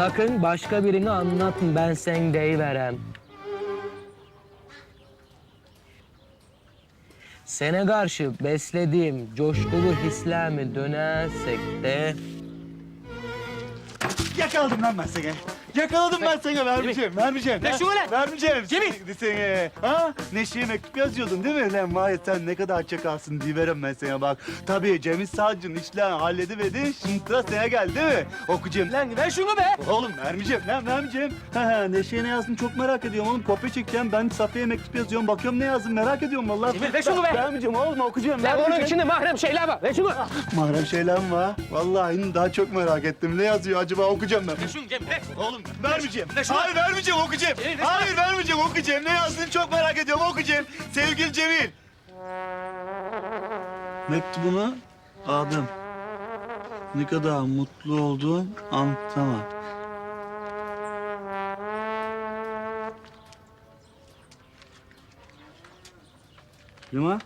Sakın başka birine anlatma ben sen deyiverem. Sene karşı beslediğim coşkulu hislerimi dönersek de... Yakaladım lan ben seni. Yakaladım ben seni. Vermeyeceğim, vermeyeceğim. Ver şunu lan. Vermeyeceğim. Cemil. Seni. Ha? Neşe'ye mektup yazıyordun değil mi? Lan var ya sen ne kadar çakalsın diyiverem ben sana bak. Tabii Cemil Savcı'nın işlerini hallediverdi. Şimdi sıra sana geldi değil mi? Okuyacağım. Lan ver şunu be! Oğlum vermeyeceğim lan vermeyeceğim. Ha, ha, Neşe'ye ne yazdın çok merak ediyorum oğlum. Kopya çekeceğim. Ben Safiye'ye mektup yazıyorum. Bakıyorum ne yazdın merak ediyorum vallahi. Cemil, ver şunu be. Vermeyeceğim oğlum okuyacağım. Lan onun vermeyeceğim. içinde mahrem şeyler var. Ver şunu. Mahrem şeyler mi var? Vallahi daha çok merak ettim. Ne yazıyor acaba okuyacağım ben. Ver şunu Cemil ver. Oğlum vermeyeceğim. Ver şunu. Hayır vermeyeceğim okuyacağım. Ver şunu. Hayır vermeyeceğim okuyacağım. Ne yazdığını çok merak ediyorum okuyacağım. Sevgili Cemil. Mektubunu aldım. Ne kadar mutlu olduğum anlatamam. Lima?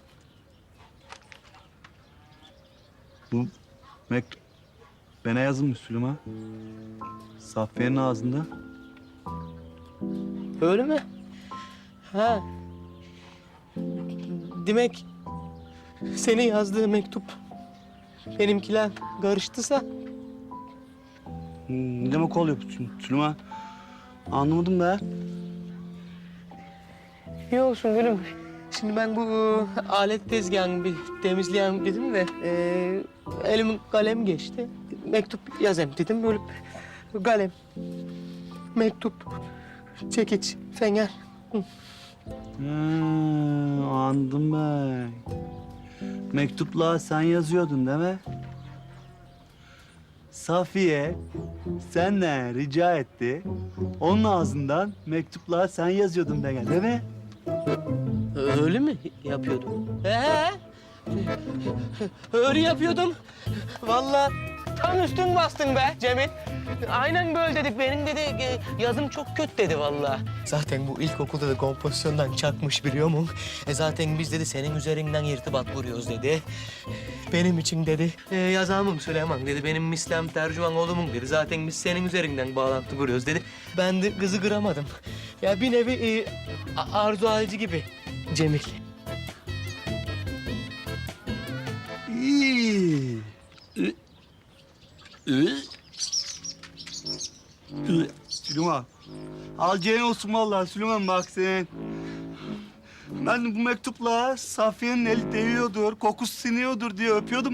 Bu mektup bana yazılmış Süleyman. Safiye'nin ağzında. Öyle mi? Ha. Demek senin yazdığı mektup benimkiler karıştısa Hmm, Ne demek oluyor bu Sü- Süleyman? Anlamadım be. iyi olsun gülüm. Şimdi ben bu e, alet tezgahını bir temizleyen dedim de e, elimin kalem geçti. Mektup yazayım dedim böyle kalem, mektup, çekiç, fener. Hmm, anladım ben. Mektupla sen yazıyordun değil mi? Safiye senden rica etti. Onun ağzından mektupla sen yazıyordun ben değil mi? Öyle mi yapıyordum? Ee? Öyle yapıyordum. Vallahi tam üstün bastın be Cemil. Aynen böyle dedik. Benim dedi e, yazım çok kötü dedi vallahi. Zaten bu ilkokulda da kompozisyondan çakmış biliyor musun? E zaten biz dedi senin üzerinden irtibat kuruyoruz dedi. Benim için dedi e, yazamım Süleyman dedi. Benim mislem tercüman oğlumun dedi. Zaten biz senin üzerinden bağlantı kuruyoruz dedi. Ben de kızı kıramadım. Ya bir nevi e, a- arzu alıcı gibi Cemil. İyi. Süleyman. Al Ceyhan olsun vallahi Süleyman bak sen. Ben bu mektupla Safiye'nin eli değiyordur, kokusu siniyordur diye öpüyordum.